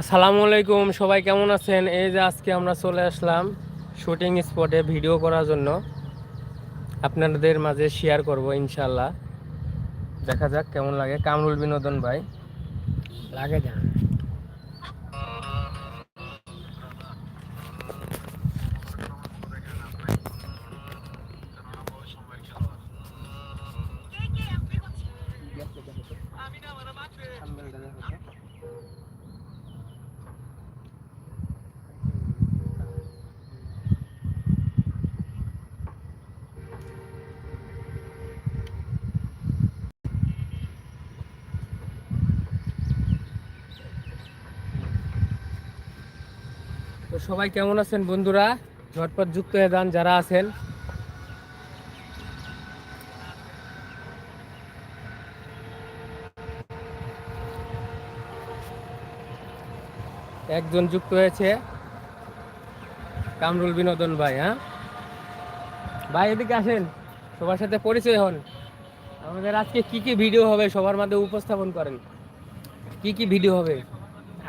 আসসালামু আলাইকুম সবাই কেমন আছেন? এই যে আজকে আমরা চলে আসলাম শুটিং স্পটে ভিডিও করার জন্য। আপনাদের মাঝে শেয়ার করব ইনশাল্লাহ দেখা যাক কেমন লাগে। কামরুল বিনোদন ভাই। লাগে যান তো সবাই কেমন আছেন বন্ধুরা? ঝটপট যুক্ত হয়ে যান যারা আছেন। একজন যুক্ত হয়েছে। কামরুল বিনোদন ভাই হ্যাঁ? ভাই, এদিকে আসেন। সবার সাথে পরিচয় হন। আমাদের আজকে কি কি ভিডিও হবে সবার মধ্যে উপস্থাপন করেন। কি কি ভিডিও হবে?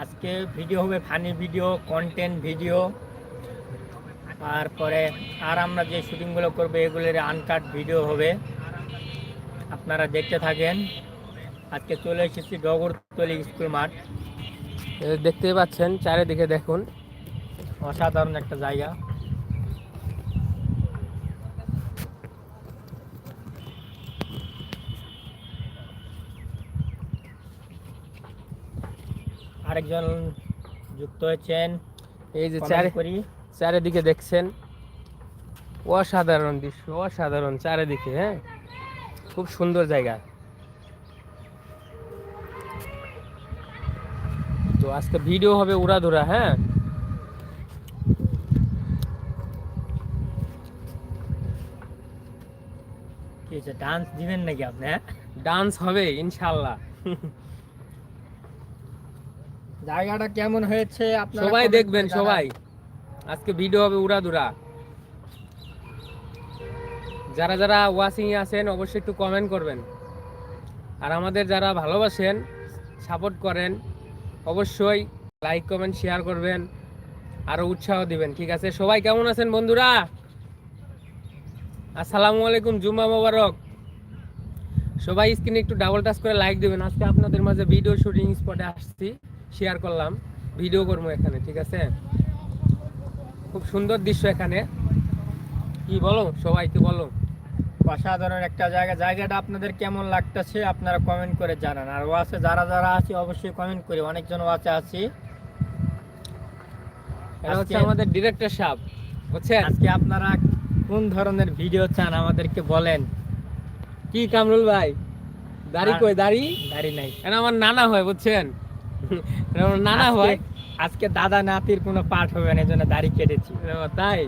আজকে ভিডিও হবে ফানি ভিডিও কন্টেন্ট ভিডিও। তারপরে আর আমরা যে শুটিংগুলো করব, এগুলোর আনকাট ভিডিও হবে। আপনারা দেখতে থাকেন। আজকে চলে এসেছি ডগরতলি স্কুল মাঠ। দেখতেই পাচ্ছেন চারিদিকে দেখুন। অসাধারণ একটা জায়গা। আরেকজন যুক্ত হয়েছেন। এই যে comment চারি করি। চারিদিকে দেখছেন। অসাধারণ দৃশ্য অসাধারণ চারিদিকে হ্যাঁ। খুব সুন্দর জায়গা। তো আজকে ভিডিও হবে উড়াধুরা হ্যাঁ? ডান্স দিবেন নাকি আপনি হ্যাঁ? ডান্স হবে ইনশাল্লাহ জায়গাটা কেমন হয়েছে আপনারা সবাই দেখবেন সবাই। আজকে ভিডিও হবে উড়াধুরা। যারা যারা ওয়াচিং আছেন অবশ্যই একটু কমেন্ট করবেন। আর আমাদের যারা ভালোবাসেন সাপোর্ট করেন অবশ্যই লাইক, কমেন্ট, শেয়ার করবেন, আরও উৎসাহ দিবেন, ঠিক আছে? সবাই কেমন আছেন বন্ধুরা? আসসালামু আলাইকুম, জুম্মা মোবারক। সবাই স্ক্রিনে একটু ডাবল টাচ করে লাইক দিবেন। আজকে আপনাদের মাঝে ভিডিও শুটিং স্পটে আসছি শেয়ার করলাম ভিডিও করব এখানে, ঠিক আছে? খুব সুন্দর দৃশ্য এখানে। কি বলো? সবাইকে বলো। অসাধারণ একটা জায়গা। জায়গাটা আপনাদের কেমন লাগতেছে আপনারা কমেন্ট করে জানান। আর ওয়াচে যারা যারা আছে অবশ্যই কমেন্ট করি অনেকজন ওয়াচে আছি এটা হচ্ছে আমাদের ডিরেক্টর সাহেব বুঝছেন? আজকে আপনারা কোন ধরনের ভিডিও চান আমাদেরকে বলেন। কি কামরুল ভাই? দাড়ি কই দাড়ি? দাড়ি নাই। এটা আমার নানা হয় বুঝছেন? আমার নানা হয়। আজকে দাদা নাতির কোনো পাঠ হবে না এজন্য দাড়ি কেটেছি। তাই?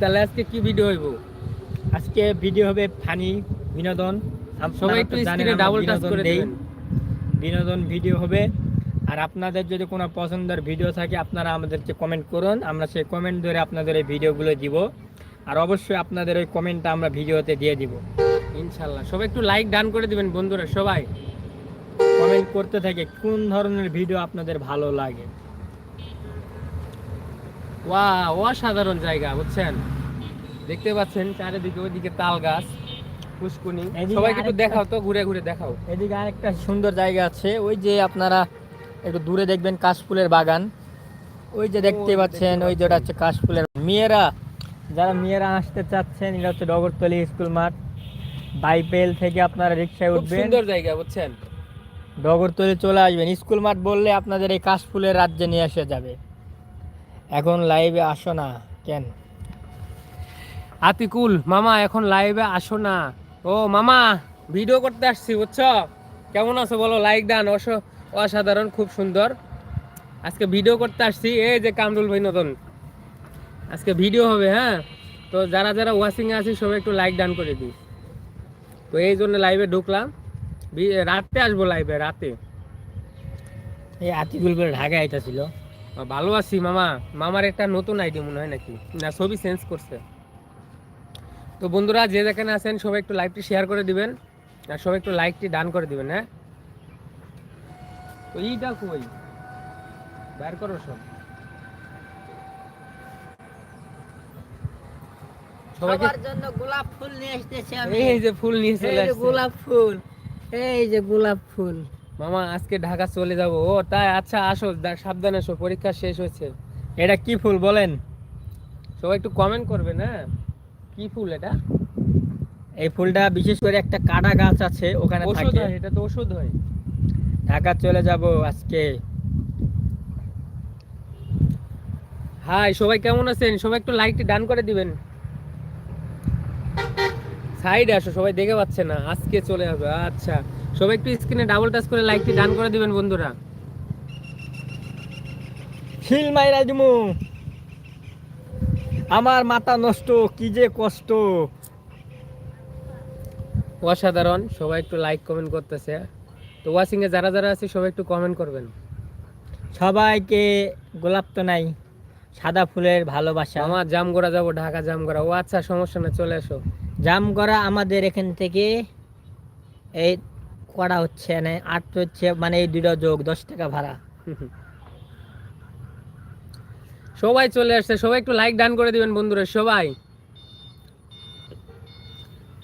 তাহলে আজকে কি ভিডিও হইব? আজকে ভিডিও হবে ফানি বিনোদন। সবাই একটু স্ক্রিনে ডাবল টাচ করে দেই। বিনোদন ভিডিও হবে। আর আপনাদের যদি কোনো পছন্দের ভিডিও থাকে আপনারা আমাদেরকে কমেন্ট করুন। আমরা সেই কমেন্ট ধরে আপনাদের এই ভিডিওগুলো দিব। আর অবশ্যই আপনাদের ওই কমেন্টটা আমরা ভিডিওতে দিয়ে দিব। ইনশাল্লাহ। সবাই একটু লাইক ডান করে দিবেন বন্ধুরা সবাই। কমেন্ট করতে থাকে কোন ধরনের ভিডিও আপনাদের ভালো লাগে। ওয়া অসাধারণ জায়গা বুঝছেন? দেখতে পাচ্ছেন চারিদিকে ওইদিকে তাল গাছ পুষ্কুনি। সবাইকে একটু দেখাও তো ঘুরে ঘুরে দেখাও। এদিকে আরেকটা সুন্দর জায়গা আছে ওই যে আপনারা একটু দূরে দেখবেন কাশফুলের বাগান। ওই যে দেখতে পাচ্ছেন ওই যেটা হচ্ছে কাশফুলের মেয়েরা যারা মেয়েরা আসতে চাচ্ছেন এটা হচ্ছে ডগরতলি স্কুল মাঠ। বাইপেল থেকে আপনারা রিক্সায় উঠবেন। সুন্দর জায়গা বুঝছেন? ডগরতলি চলে আসবেন। স্কুল মাঠ বললে আপনাদের এই কাশফুলের রাজ্যে নিয়ে আসা যাবে। এখন লাইভে আসো না কেন? আতিকুল মামা এখন লাইভে আসো না। ও মামা ভিডিও করতে আসছি বুঝছ? কেমন আছো বলো লাইক ডান অস অসাধারণ খুব সুন্দর। আজকে ভিডিও করতে আসছি এই যে কামরুল ভাই নতুন। আজকে ভিডিও হবে হ্যাঁ? তো যারা যারা ওয়াচিং এ আছি সবাই একটু লাইক ডান করে দিই। তো এই জন্য লাইভে ঢুকলাম। রাতে আসব লাইভে রাতে। এই আতিকুল বলে ঢাকা আইতাছিল ভালো আছি মামা। মামার একটা নতুন আইডি মনে হয় নাকি? না ছবি চেঞ্জ করছে। তো বন্ধুরা যে যেখানে আছেন সবাই একটু লাইভটি শেয়ার করে দিবেন। আর সবাই একটু লাইকটি ডান করে দিবেন হ্যাঁ? তো এইটা কই? বের করো সব। সবার জন্য গোলাপ ফুল নিয়ে আসতেছি আমি। এই যে ফুল নিয়ে চলে আসছে। গোলাপ ফুল এই যে গোলাপ ফুল। মামা আজকে ঢাকা চলে যাব। ও তাই আচ্ছা আসো সাবধানে আসো পরীক্ষা শেষ হয়েছে। এটা কি ফুল বলেন? সবাই একটু কমেন্ট করবে না কি ফুল এটা? এই ফুলটা বিশেষ করে একটা কাটা গাছ আছে ওখানে ওষুধ থাকে। হয় এটা তো ওষুধ হয়। ঢাকা চলে যাব আজকে। হাই সবাই কেমন আছেন? সবাই একটু লাইকটি ডান করে দিবেন। সাইডে আসো সবাই দেখে পাচ্ছে না আজকে চলে যাবে আচ্ছা। সবাই একটু স্ক্রিনে ডাবল টাচ করে লাইকটি ডান করে দিবেন বন্ধুরা। শিল মাইরা দিমু। আমার মাথা নষ্ট কি যে কষ্ট। অসাধারণ সবাই একটু লাইক কমেন্ট করতেছে। তো ওয়াচিং এ যারা যারা আছে সবাই একটু কমেন্ট করবেন। সবাইকে গোলাপ তো নাই সাদা ফুলের ভালোবাসা। আমার জামগড়া যাব ঢাকা জামগড়া। ও আচ্ছা সমস্যা না চলে আসো জাম করা আমাদের এখান থেকে এই করা হচ্ছে না আট হচ্ছে মানে এই দুটো যোগ দশ টাকা ভাড়া। সবাই চলে আসছে সবাই একটু লাইক ডান করে দিবেন বন্ধুরা সবাই।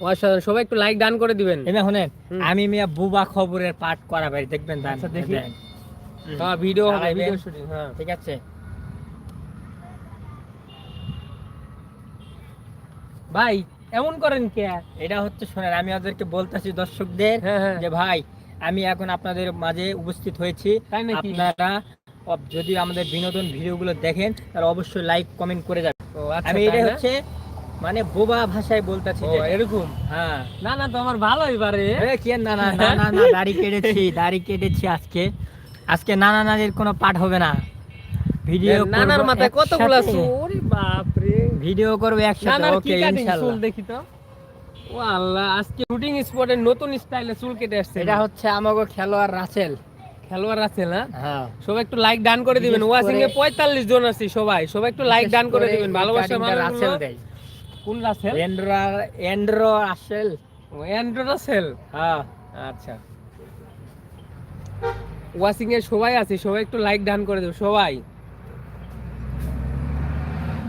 অসাধারণ সবাই একটু লাইক ডান করে দিবেন। এমনি শুনেন। আমি মিয়া বুবা খবরের পাঠ করা ভাই দেখবেন দান। আচ্ছা, দেখি। হ্যাঁ ভিডিও হবে ভিডিও শুটিং হ্যাঁ। ঠিক আছে। ভাই এমন করেন কে? এটা হচ্ছে শোনেন আমি ওদেরকে বলতেছি দর্শকদের হ্যাঁ হ্যাঁ। যে ভাই আমি এখন আপনাদের মাঝে উপস্থিত হয়েছি। আপনারা যদি আমাদের বিনোদন ভিডিওগুলো দেখেন তাহলে অবশ্যই লাইক কমেন্ট করে যাবেন। আচ্ছা আমি এটা হচ্ছে মানে বোবা ভাষায় বলতেছি এরকম? হ্যাঁ। না না তো আমার ভালোই পারে এ, কি না না না না না দাড়ি কেটেছি দাড়ি কেটেছি আজকে। আজকে নানা নানির কোনো পাঠ হবে না। ভিডিও নানার মাথায় কতগুলা। চুল ওরে বাপ রে ভিডিও করবে একসাথে ওকে ইনশাআল্লাহ দেখি তো? ও আল্লাহ আজকে শুটিং স্পটের নতুন স্টাইলে চুল কেটে আসছে। এটা হচ্ছে আমাগো খেলোয়াড় রাসেল। খেলোয়াড় আছে না হ্যাঁ। সবাই একটু লাইক ডান করে দিবেন। ওয়াচিং এ করে- পঁয়তাল্লিশ জন আছি সবাই। সবাই একটু লাইক ডান করে দিবেন। ভালোবাসার কাটিংটা রাসেল দেয়। কোন রাসেল? এন্ড্রো এন্ড্রো রাসেল ও অ্যান্ড্রো রাসেল হ্যাঁ। আচ্ছা। ওয়াচিং এ সবাই আছি। সবাই একটু লাইক ডান করে দেব সবাই।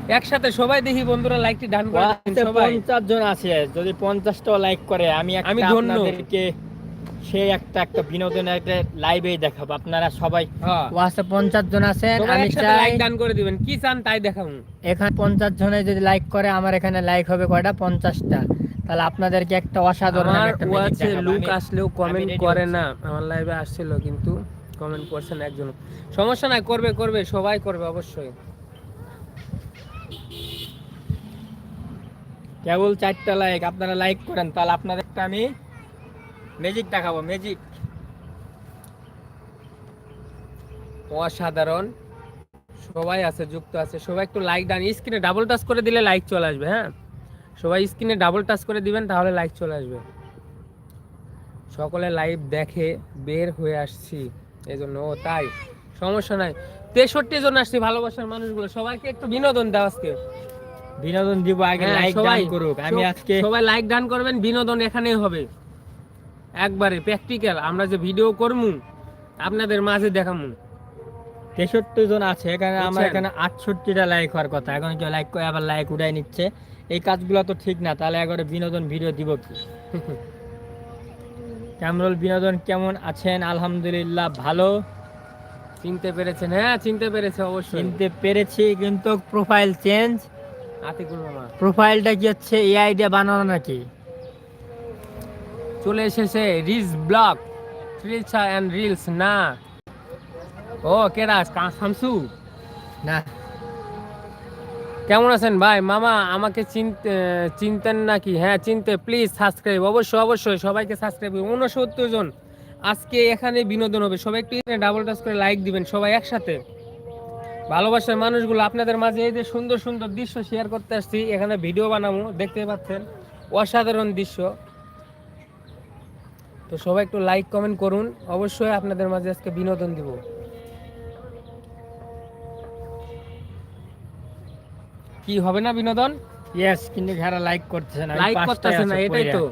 একসাথে সবাই দেখি বন্ধুরা লাইকটি ডান করে সবাই। পঞ্চাশ জন আছে যদি পঞ্চাশটাও লাইক করে আমি একটা আমি। আপনাদেরকে সে একটা একটা বিনোদনের একটা লাইভেই দেখাবো। আপনারা সবাই হ্যাঁ। ওয়াটসঅ্যাপ পঞ্চাশ জন আছেন আমি চাই লাইক ডান করে দিবেন। কি চান তাই দেখাবো। এখানে পঞ্চাশ জনে যদি লাইক করে আমার এখানে লাইক হবে কয়টা? পঞ্চাশটা। তাহলে আপনাদেরকে একটা অসাধারণ একটা ওয়াচে লুক আসলেও কমেন্ট করে না আমার লাইভে আসছিল কিন্তু কমেন্ট করছে না একজন। সমস্যা নাই করবে করবে সবাই করবে অবশ্যই। কেবল চারটা লাইক আপনারা লাইক করেন, তাহলে আপনাদেরটা আমি ম্যাজিক দেখাবো ম্যাজিক অসাধারণ। সবাই আছে, যুক্ত আছে, সবাই একটু লাইক ডান স্ক্রিনে ডাবল টাচ করে দিলে লাইক চলে আসবে হ্যাঁ? সবাই স্ক্রিনে ডাবল টাচ করে দিবেন, তাহলে লাইক চলে আসবে। সকলে লাইভ দেখে বের হয়ে আসছি এই জন্য ও তাই, সমস্যা নাই। তেষট্টি জন আসছি ভালোবাসার মানুষগুলো, সবাইকে একটু বিনোদন দাও আজকে। বিনোদন দিব আগে হ্যাঁ, লাইক সবাই ডান করুক। আমি আজকে সবাই লাইক ডান করবেন বিনোদন এখানেই হবে। একবারে প্র্যাকটিক্যাল আমরা যে ভিডিও করমু আপনাদের মাঝে দেখামু। তেষট্টি জন আছে এখানে আমার? এখানে আটষট্টিটা লাইক হওয়ার কথা। এখন কেউ লাইক করে আবার লাইক উঠাই নিচ্ছে। এই কাজগুলো তো ঠিক না তাহলে একবারে বিনোদন ভিডিও দিব কি? ক্যামরুল বিনোদন কেমন আছেন? আলহামদুলিল্লাহ ভালো। চিনতে পেরেছেন হ্যাঁ চিনতে পেরেছে অবশ্যই। চিনতে পেরেছি কিন্তু প্রোফাইল চেঞ্জ আতিকুল মামা। প্রোফাইলটা কি হচ্ছে এই আইডিয়া বানানো নাকি? চলে এসেছে reels blog reels and reels না। ও কেডা শামসু? না। কেমন আছেন ভাই? মামা আমাকে চিনতে চিনতেন নাকি? হ্যাঁ চিনতে। প্লিজ সাবস্ক্রাইব অবশ্যই অবশ্যই সবাইকে সাবস্ক্রাইব উনসত্তর জন। আজকে এখানে বিনোদন হবে। সবাই একটু ডাবল টাচ করে লাইক দিবেন সবাই একসাথে। ভালোবাসার মানুষগুলো আপনাদের মাঝে এই যে সুন্দর সুন্দর দৃশ্য শেয়ার করতে আসছি। এখানে ভিডিও বানাবো দেখতে পাচ্ছেন অসাধারণ দৃশ্য। তো সবাই একটু লাইক কমেন্ট করুন। অবশ্যই আপনাদের মাঝে আজকে বিনোদন দিব। কি হবে না বিনোদন? ইয়েস কিন্তু যারা লাইক করতেছে না লাইক করতেছে না এটাই তো।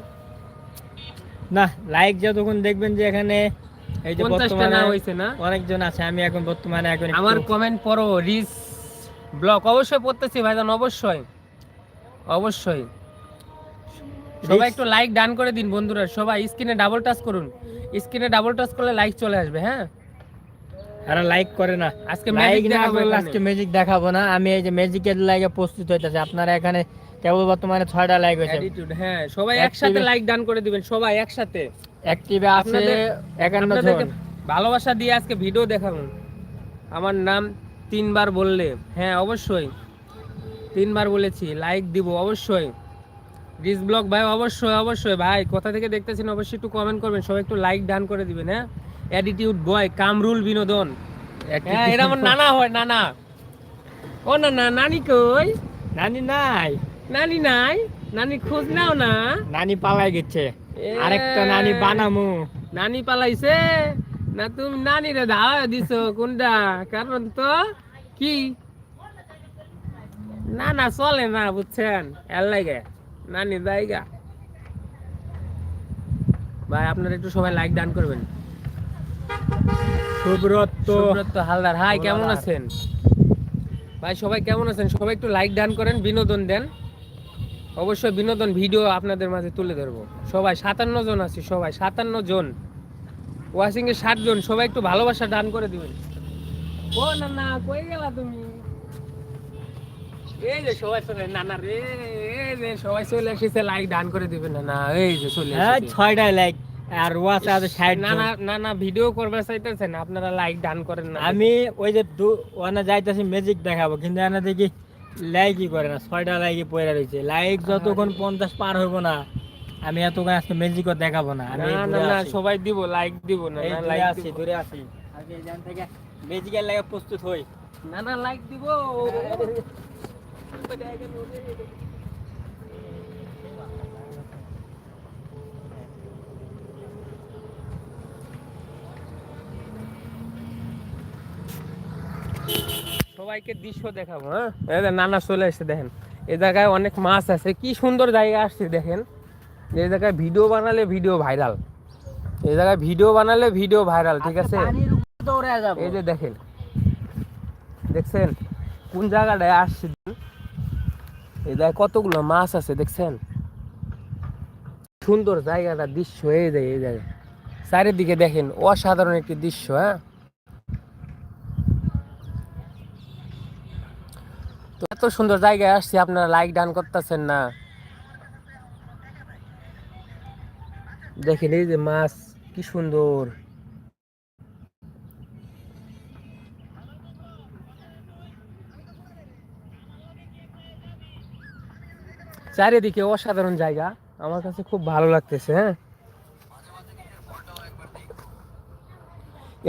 না লাইক যতক্ষণ দেখবেন যে এখানে এই যে বর্তমানে না হয়েছে না? অনেকজন আছে আমি এখন বর্তমানে এখন আমার কমেন্ট পড়ো রিস ব্লক। অবশ্যই পড়তেছি ভাইজান অবশ্যই। অবশ্যই। সবাই একটু লাইক ডান করে দিন বন্ধুরা সবাই স্ক্রিনে ডাবল টাচ করুন। স্ক্রিনে ডাবল টাচ করলে লাইক চলে আসবে হ্যাঁ? এরা লাইক করে না। আজকে ম্যাজিক দেখাবো আজকে ম্যাজিক দেখাবো না। আমি এই যে ম্যাজিকের লাগে প্রস্তুত হইতেছে। আপনারা এখানে কেবল বর্তমানে ছয়টা লাইক হয়েছে। হ্যাঁ সবাই একসাথে লাইক ডান করে দিবেন সবাই একসাথে। অ্যাক্টিভে আছে আপনাদের- একান্ন আপনাদেরকে জন ভালোবাসা দিয়ে আজকে ভিডিও দেখাবো। আমার নাম তিনবার বললে হ্যাঁ অবশ্যই। তিনবার বলেছি লাইক দিব অবশ্যই। রিস ব্লগ ভাই অবশ্যই অবশ্যই। ভাই কোথা থেকে দেখতেছেন অবশ্যই একটু কমেন্ট করবেন। সবাই একটু লাইক ডান করে দিবেন হ্যাঁ? অ্যাটিটিউড বয় কামরুল বিনোদন। হ্যাঁ এটা আমার নানা হয় নানা। ও না না নানি কই? নানি নাই। নানি নাই? নানি খোঁজ নাও না। নানি পালাই গেছে। আরেকটা নানি বানামু। নানি পালাইছে? না তুমি নানি রে ধাওয়া দিছো কোনটা? কারণ তো কি? না না চলে না বুঝছেন? এর লাগে নানি জায়গা। ভাই আপনারা একটু সবাই লাইক ডান করবেন। সুব্রত। সুব্রত হালদার হাই কেমন আছেন? ভাই সবাই কেমন আছেন? সবাই একটু লাইক ডান করেন বিনোদন দেন। অবশ্যই বিনোদন ভিডিও আপনাদের মাঝে তুলে ধরবো। সবাই সাতান্ন জন আছি সবাই সাতান্ন জন। ওয়াশিং এ ষাট জন সবাই একটু ভালোবাসা দান করে দিবেন। ও না না কই গেলা তুমি? এই যে সবাই চলে না না রে এই যে সবাই চলে এসেছে লাইক দান করে দিবেন না না এই যে চলে হ্যাঁ ছয়টা লাইক আর ওয়াচ আছে ষাট না না না না ভিডিও করবে চাইতেছেন আপনারা লাইক দান করেন না। আমি ওই যে যাইতেছি ম্যাজিক দেখাবো কিন্তু এনে দেখি লাইকই করে না ছয়টা লাইকই পড়ে রয়েছে লাইক যতক্ষণ পঞ্চাশ পার হইব না আমি এতক্ষণ আজকে ম্যাজিকও দেখাবো না আমি না না। সবাই দিব লাইক দিব না লাইক আছি দূরে আছি। এখান থেকে লাগে প্রস্তুত হই। না না লাইক দিব। সবাইকে দৃশ্য দেখাবো হ্যাঁ? নানা চলে এসে দেখেন। এই জায়গায় অনেক মাছ আছে কি সুন্দর জায়গা আসছে দেখেন। এই জায়গায় ভিডিও বানালে ভিডিও ভাইরাল। এই জায়গায় ভিডিও বানালে ভিডিও ভাইরাল ঠিক আছে? এই যে দেখেন। দেখছেন? কোন জায়গাটায় আসছে? এই জায়গায় কতগুলো মাছ আছে দেখছেন? সুন্দর জায়গাটা দৃশ্য এই যায় এই জায়গায়। চারিদিকে দেখেন অসাধারণ একটি দৃশ্য হ্যাঁ তো এত সুন্দর জায়গায় আসছি, আপনারা লাইক ডান করতেছেন না। দেখেন এই যে মাছ, কি সুন্দর। চারিদিকে অসাধারণ জায়গা, আমার কাছে খুব ভালো লাগতেছে হ্যাঁ।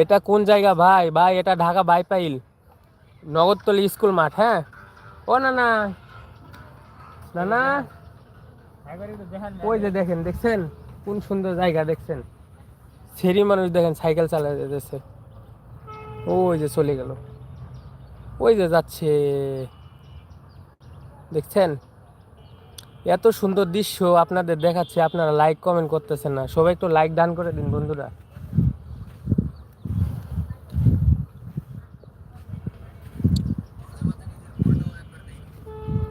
এটা কোন জায়গা ভাই? ভাই, এটা ঢাকা বাইপাইল, নগরতলি স্কুল মাঠ হ্যাঁ। ও না না না না ওই যে দেখেন, দেখছেন? কোন সুন্দর জায়গা দেখছেন? ছেড়ি মানুষ দেখেন, সাইকেল চালাতে যেতেছে। ওই যে চলে গেল। ওই যে যাচ্ছে। দেখছেন? এত সুন্দর দৃশ্য আপনাদের দেখাচ্ছে, আপনারা লাইক কমেন্ট করতেছেন না। সবাই একটু লাইক দান করে দিন, বন্ধুরা।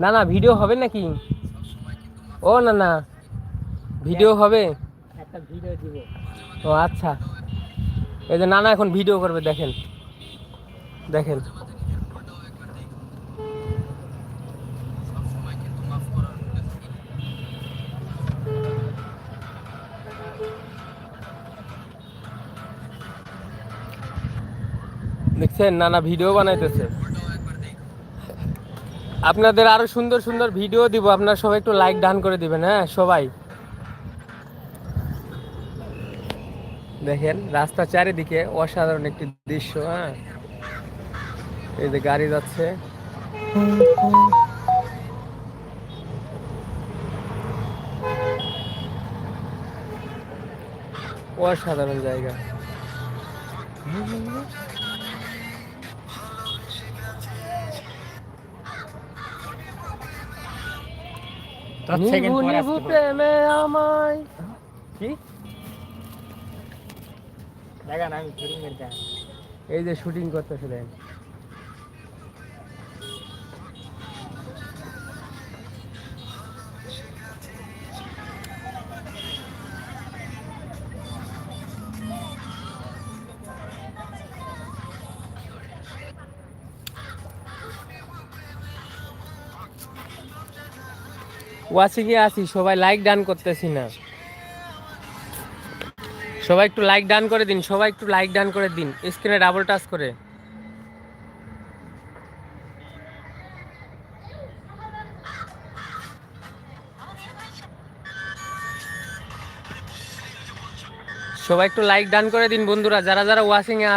না না ভিডিও হবে নাকি? ও না না ভিডিও হবে? একটা ভিডিও দিব। ও আচ্ছা। এই যে নানা এখন ভিডিও করবে দেখেন। দেখেন। দেখছেন নানা ভিডিও বানাইতেছে। আপনাদের আরও সুন্দর সুন্দর ভিডিও দিব, আপনারা সবাই একটু লাইক ডান করে দিবেন হ্যাঁ? সবাই। দেখেন রাস্তা চারিদিকে অসাধারণ একটি দৃশ্য হ্যাঁ? এই যে গাড়ি যাচ্ছে। অসাধারণ জায়গা। নিভু পরে নিভু আসতে হবে। প্রেমে আমায়। কি? দেখেন আমি শুটিং এর কাজ এই যে শুটিং করতেছে দেন ওয়াচিং এ আছি, সবাই লাইক ডান করতেছি না। সবাই একটু লাইক ডান করে দিন, সবাই একটু লাইক ডান করে দিন স্ক্রিনে ডাবল টাচ করে। সবাই একটু লাইক ডান করে দিন বন্ধুরা, যারা যারা ওয়াচিং এ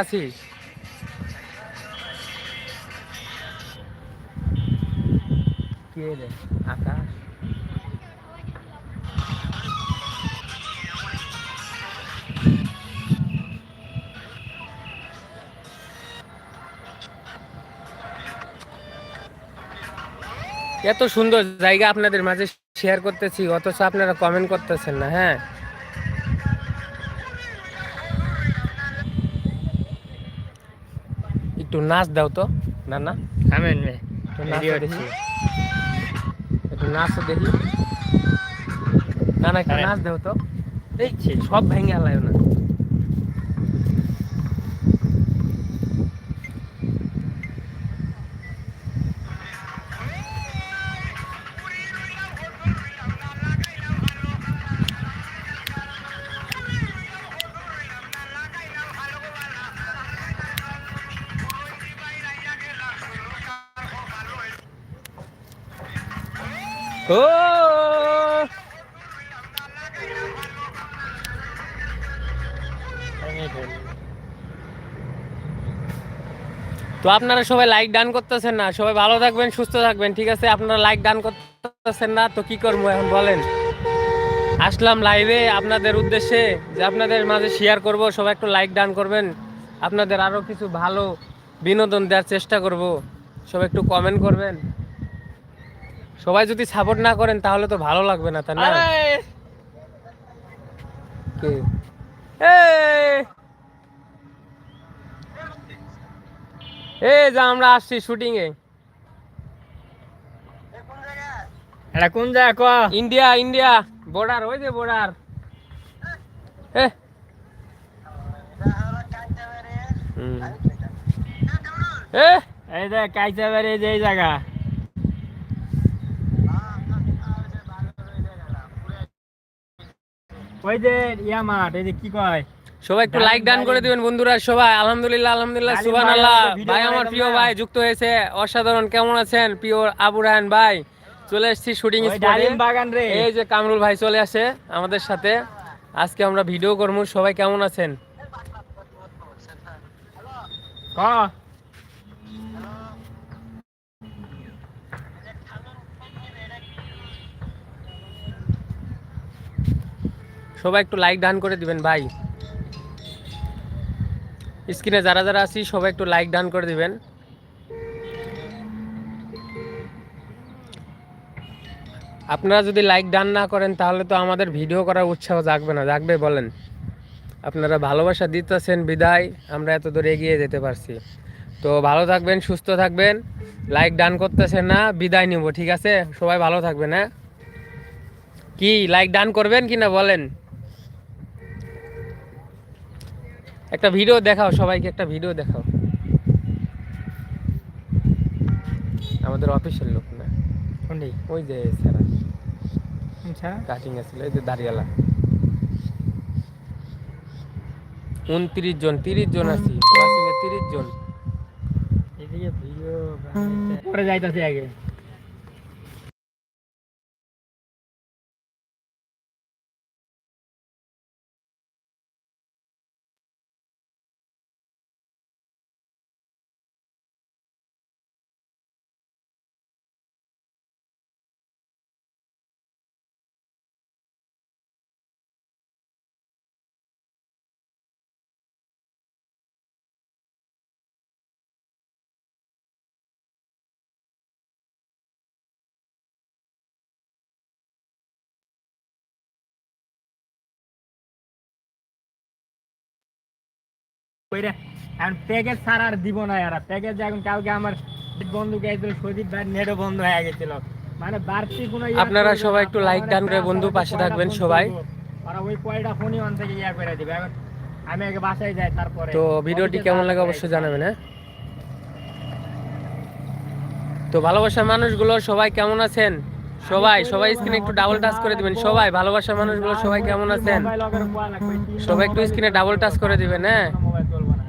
এত সুন্দর জায়গা আপনাদের মাঝে শেয়ার করতেছি অথচ আপনারা কমেন্ট করতেছেন না হ্যাঁ? একটু নাচ দাও তো না না থামেন একটু নাচো দেখি। না না একটু নাচ দাও তো। দেখছি সব ভেঙে হালায় না। তো আপনারা সবাই লাইক ডান করতেছেন না। সবাই ভালো থাকবেন, সুস্থ থাকবেন, ঠিক আছে? আপনারা লাইক ডান করতেছেন না, তো কি করব এখন বলেন? আসলাম লাইভে আপনাদের উদ্দেশ্যে যে আপনাদের মাঝে শেয়ার করব, সবাই একটু লাইক ডান করবেন। আপনাদের আরও কিছু ভালো বিনোদন দেওয়ার চেষ্টা করব। সবাই একটু কমেন্ট করবেন। সবাই যদি সাপোর্ট না করেন তাহলে তো ভালো লাগবে না তাই না? কে? এই! যে আমরা আসছি শুটিং এ। এটা কোন জায়গা? ক ইন্ডিয়া ইন্ডিয়া। বর্ডার ওই যে বর্ডার এ। এ এই যে কাইচা বাড়ি যে এই জায়গা। ওই যে ইয়া মাঠ এই যে কি কয়? সবাই একটু লাইক ডান করে। দিবেন বন্ধুরা সবাই। আলহামদুলিল্লাহ আলহামদুলিল্লাহ সুবান আল্লাহ ভাই আমার প্রিয় ভাই যুক্ত হয়েছে। অসাধারণ কেমন আছেন? প্রিয় আবু রাহান ভাই চলে এসেছি শুটিং এই যে কামরুল ভাই চলে আসে আমাদের সাথে। আজকে আমরা ভিডিও করব। সবাই কেমন আছেন? সবাই একটু লাইক ডান করে দিবেন ভাই। স্ক্রিনে যারা যারা আছি, সবাই একটু লাইক ডান করে দিবেন। আপনারা যদি লাইক ডান না করেন, তাহলে তো আমাদের ভিডিও করার উৎসাহ জাগবে না। জাগবে বলেন। আপনারা ভালোবাসা দিতেছেন, বিদায়। আমরা এত দূর এগিয়ে যেতে পারছি। তো ভালো থাকবেন, সুস্থ থাকবেন। লাইক ডান করতেছেন না, বিদায় নিব, ঠিক আছে? সবাই ভালো থাকবেন হ্যাঁ? কি লাইক ডান করবেন কি না বলেন? একটা ভিডিও দেখাও সবাইকে একটা ভিডিও দেখাও। আমাদের অফিসের লোক না? ওই যে স্যার আচ্ছা। কাটিং আছিল এই যে দাঁড়িয়ালা। উনত্রিশ জন তিরিশ জন আছি। তিরিশ জন। এদিকে ভিডিও পরে যাইতাছি আগে। কইরা এখন প্যাকেজ ছাড়া আর দিব না এরা। প্যাকেজ এখন কালকে আমার বন্ধু গেছিল সদীপ ভাই নেটও বন্ধ হয়ে গেছিল। মানে বাড়তি কোনো আপনারা সবাই একটু আমার দান করে বন্ধু পাশে থাকবেন সবাই। ওই কয়টা ফোনই অন থেকে ইয়া করে দিবে। এখন আমি আগে বাসায় যাই তারপরে তো ভিডিওটি কেমন লাগে অবশ্যই জানাবেন হ্যাঁ? তো ভালোবাসার মানুষগুলো সবাই কেমন আছেন? সবাই সবাই স্ক্রিনে একটু ডাবল টাচ করে দিবেন। সবাই ভালোবাসার মানুষগুলো সবাই কেমন আছেন? সবাই একটু স্ক্রিনে ডাবল টাচ করে দিবেন হ্যাঁ কোনো মোবাইল চলবে না।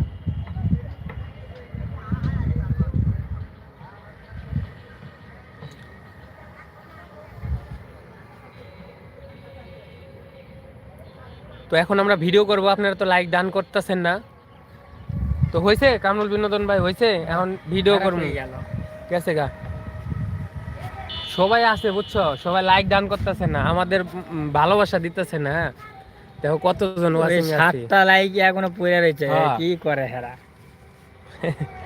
তো এখন আমরা ভিডিও করব আপনারা তো লাইক দান করতেছেন না। তো হয়েছে কামরুল বিনোদন ভাই হয়েছে এখন ভিডিও করব। কেসে গা। সবাই আছে বুঝছ? সবাই লাইক দান করতেছে না। আমাদের ভালোবাসা দিতেছে না। দেখো কতজন আছে। সাতটা লাইক এখনও পড়ে রয়েছে। হ্যাঁ। কি করে হেরা?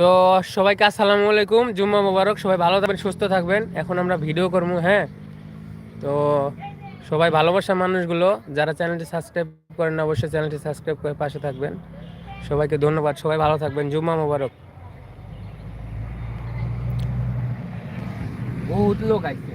তো সবাইকে আসসালামু আলাইকুম। জুম্মা মোবারক, সবাই ভালো থাকবেন, সুস্থ থাকবেন। এখন আমরা ভিডিও করব হ্যাঁ? তো সবাই ভালোবাসা মানুষগুলো, যারা চ্যানেলটি সাবস্ক্রাইব করেন না, অবশ্যই চ্যানেলটি সাবস্ক্রাইব করে পাশে থাকবেন। সবাইকে ধন্যবাদ, সবাই ভালো থাকবেন। জুম্মা মোবারক। বহুত লোক আছে